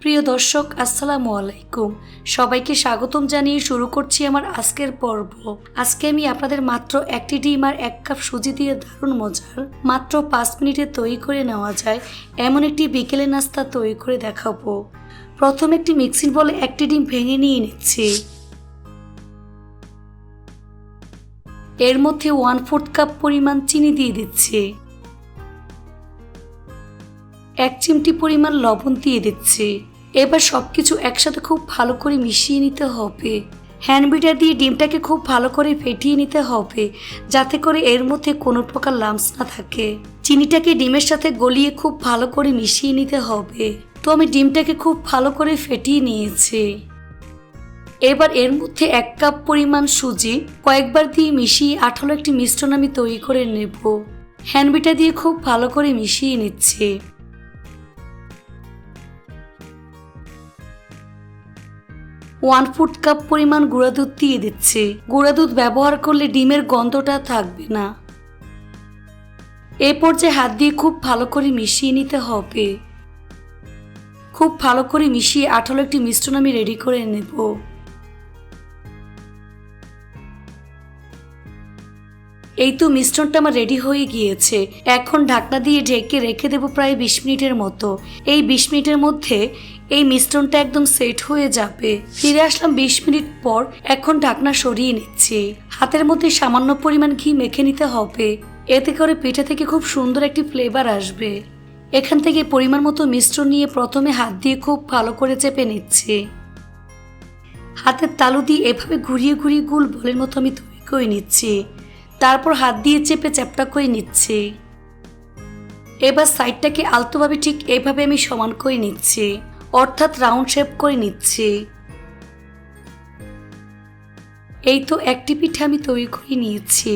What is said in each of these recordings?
প্রিয় দর্শক, আসসালামু আলাইকুম। সবাইকে স্বাগতম জানিয়ে শুরু করছি আমার আজকের পর্ব। আজকে আমি আপনাদের মাত্র একটি ডিম আর এক কাপ সুজি দিয়ে দারুণ মজার, মাত্র পাঁচ মিনিটে তৈরি করে নেওয়া যায়, এমন একটি বিকেলে নাস্তা তৈরি করে দেখাবো। প্রথম একটি মিক্সিং বলে একটি ডিম ভেঙে নিয়ে নিচ্ছি। এর মধ্যে ওয়ান ফোর্থ কাপ পরিমাণ চিনি দিয়ে দিচ্ছি। এক চিমটি পরিমাণ লবণ দিয়ে দিচ্ছি। এবার সব কিছু একসাথে খুব ভালো করে মিশিয়ে নিতে হবে। হ্যান্ড বিটার দিয়ে ডিমটাকে খুব ভালো করে ফেটিয়ে নিতে হবে, যাতে করে এর মধ্যে কোনো প্রকার লামস না থাকে। চিনিটাকে ডিমের সাথে গলিয়ে খুব ভালো করে মিশিয়ে নিতে হবে। তো আমি ডিমটাকে খুব ভালো করে ফেটিয়ে নিয়েছি। এবার এর মধ্যে এক কাপ পরিমাণ সুজি কয়েকবার দিয়ে মিশিয়ে আঠালো একটি মিশ্রণ আমি তৈরি করে নেব। হ্যান্ডবিটা দিয়ে খুব ভালো করে মিশিয়ে নিচ্ছি। ওয়ান ফুট কাপ পরিমাণ গুঁড়া দুধ দিয়ে দিচ্ছি। গুঁড়া দুধ ব্যবহার করলে ডিমের গন্ধটা থাকবে না। এরপর যে হাত দিয়ে খুব ভালো করে মিশিয়ে নিতে হবে। খুব ভালো করে মিশিয়ে আঠালো একটি মিশ্রণ আমি রেডি করে নেব। এই তো মিশ্রণটা আমার রেডি হয়ে গিয়েছে। এখন ঢাকনা দিয়ে ঢেকে রেখে দেবো প্রায় বিশ মিনিটের মতো। এই বিশ মিনিটের মধ্যে এই মিশ্রণটা একদম সেট হয়ে যাবে। ফিরে আসলাম বিশ মিনিট পর, এখন ঢাকনা সরিয়ে নিচ্ছি। হাতের মধ্যে সামান্য পরিমাণ ঘি মেখে নিতে হবে। এতে করে পিঠা থেকে খুব সুন্দর একটি ফ্লেভার আসবে। এখান থেকে পরিমাণ মতো মিশ্রণ নিয়ে প্রথমে হাত দিয়ে খুব ভালো করে চেপে নিচ্ছি। হাতের তালু দিয়ে এভাবে ঘুরিয়ে ঘুরিয়ে গুল বলের মতো আমি তৈরি করে নিচ্ছি। তারপর হাত দিয়ে চেপে চ্যাপটা করে নিচ্ছি। এবার সাইডটাকে আলতোভাবে ঠিক এভাবে আমি সমান করে নিচ্ছি। অর্থাৎ রাউন্ড শেপ করে নিচ্ছি। এই তো একটি পিঠে আমি তৈরি করে নিয়েছি।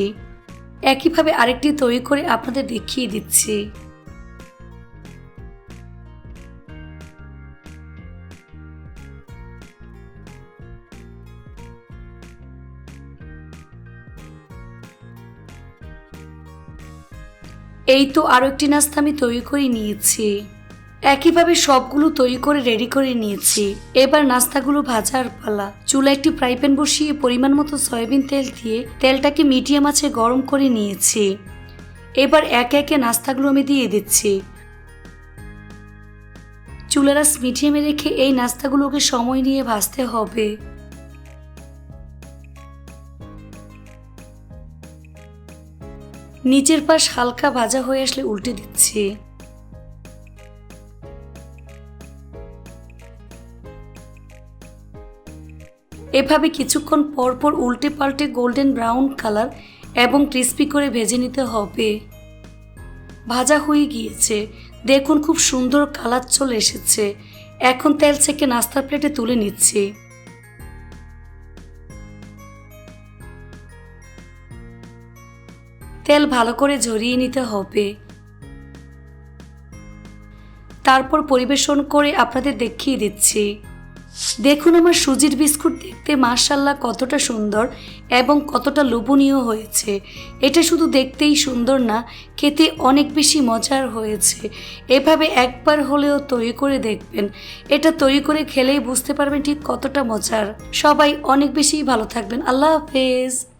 একইভাবে আরেকটি তৈরি করে আপনাদের দেখিয়ে দিচ্ছি। এই তো আরও একটি নাস্তা আমি তৈরি করে নিয়েছি। একইভাবে সবগুলো তৈরি করে রেডি করে নিয়েছি। এবার নাস্তাগুলো ভাজার পালা। চুলা একটি ফ্রাই প্যান বসিয়ে পরিমাণ মতো সয়াবিন তেল দিয়ে তেলটাকে মিডিয়াম আছে গরম করে নিয়েছি। এবার একে একে নাস্তাগুলো আমি দিয়ে দিচ্ছি। চুলারাস মিডিয়ামে রেখে এই নাস্তাগুলোকে সময় নিয়ে ভাজতে হবে। নিচের পাশ হালকা ভাজা হয়ে আসলে উল্টে দিচ্ছি। এভাবে কিছুক্ষণ পর পর উল্টে পাল্টে গোল্ডেন ব্রাউন কালার এবং ক্রিস্পি করে ভেজে নিতে হবে। ভাজা হয়ে গিয়েছে। দেখুন খুব সুন্দর কালার চলে এসেছে। এখন তেল থেকে নাস্তার প্লেটে তুলে নিচ্ছি। তেল ভালো করে ঝরিয়ে নিতে হবে। তারপর পরিবেশন করে আপনাদের দেখিয়ে দিচ্ছি। দেখুন আমার সুজির বিস্কুট দেখতে মার্শাল্লাহ কতটা সুন্দর এবং কতটা লোভনীয় হয়েছে। এটা শুধু দেখতেই সুন্দর না, খেতে অনেক বেশি মজার হয়েছে। এভাবে একবার হলেও তৈরি করে দেখবেন। এটা তৈরি করে খেলেই বুঝতে পারবেন ঠিক কতটা মজার। সবাই অনেক বেশি ভালো থাকবেন। আল্লাহ হাফেজ।